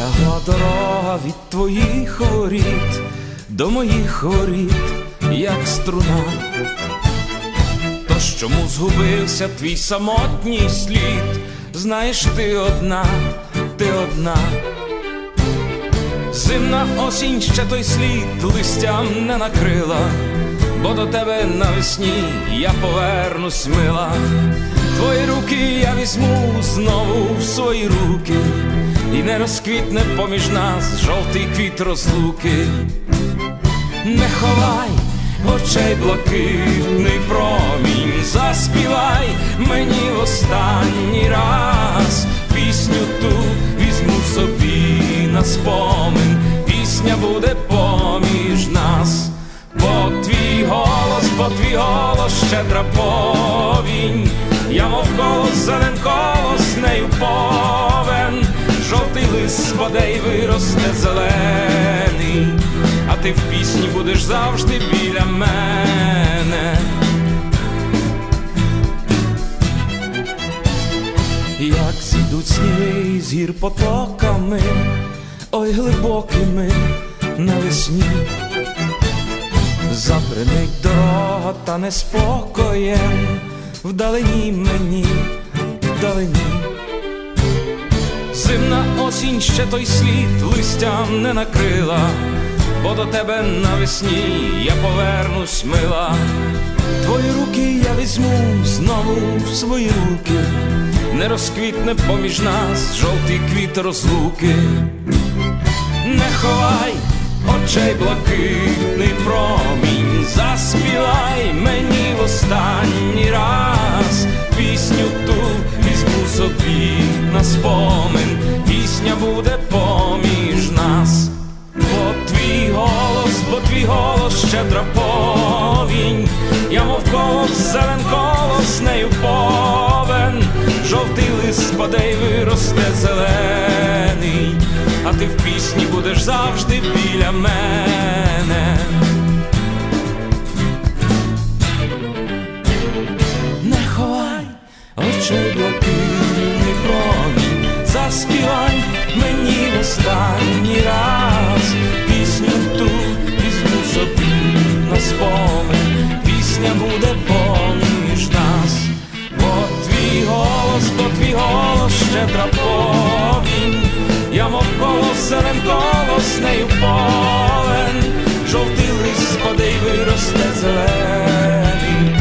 Пролягла дорога від твоїх воріт до моїх воріт, як струна. Тож чому згубився твій самотній слід? Знаєш, ти одна, ти одна. Зимна осінь ще той слід листям не накрила, бо до тебе навесні я повернусь мила. Твої руки я візьму знову в свої руки, і не розквітне поміж нас жовтий квіт розлуки. Не ховай очей блакитний промінь, заспівай мені в останній раз пісню ту візьму собі на спомин, пісня буде поміж нас, бо твій голос, бо твій голос щедра повінь, я мов колос, зелен колос, нею жовтий лист спаде й виросте зелений, а ти в пісні будеш завжди біля мене. Як зійдуть сніги з гір потоками, ой глибокими навесні, Забринить дорога та неспокоєм вдалині мені, вдалині. Зимна осінь ще той слід листям не накрила, бо до тебе навесні я повернусь мила. Твої руки я візьму знову в свої руки, не розквітне поміж нас жовтий квіт розлуки. Не ховай очей блакитний промінь, заспівай мені в останній раз пісню ту візьму собі на спомин, щедра повінь, я мов колос, зелен колос, нею повен, жовтий лист спаде виросте зелений, а ти в пісні будеш завжди біля мене. Не ховай очей блакитний промінь, заспівай щедра повінь, я мов коло зелен колос, нею повен, жовтий лист спаде й виросте зелений,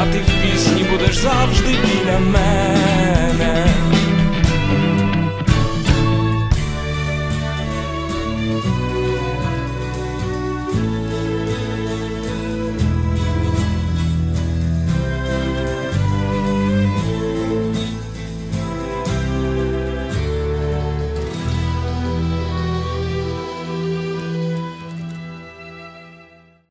а ти в пісні будеш завжди біля мене.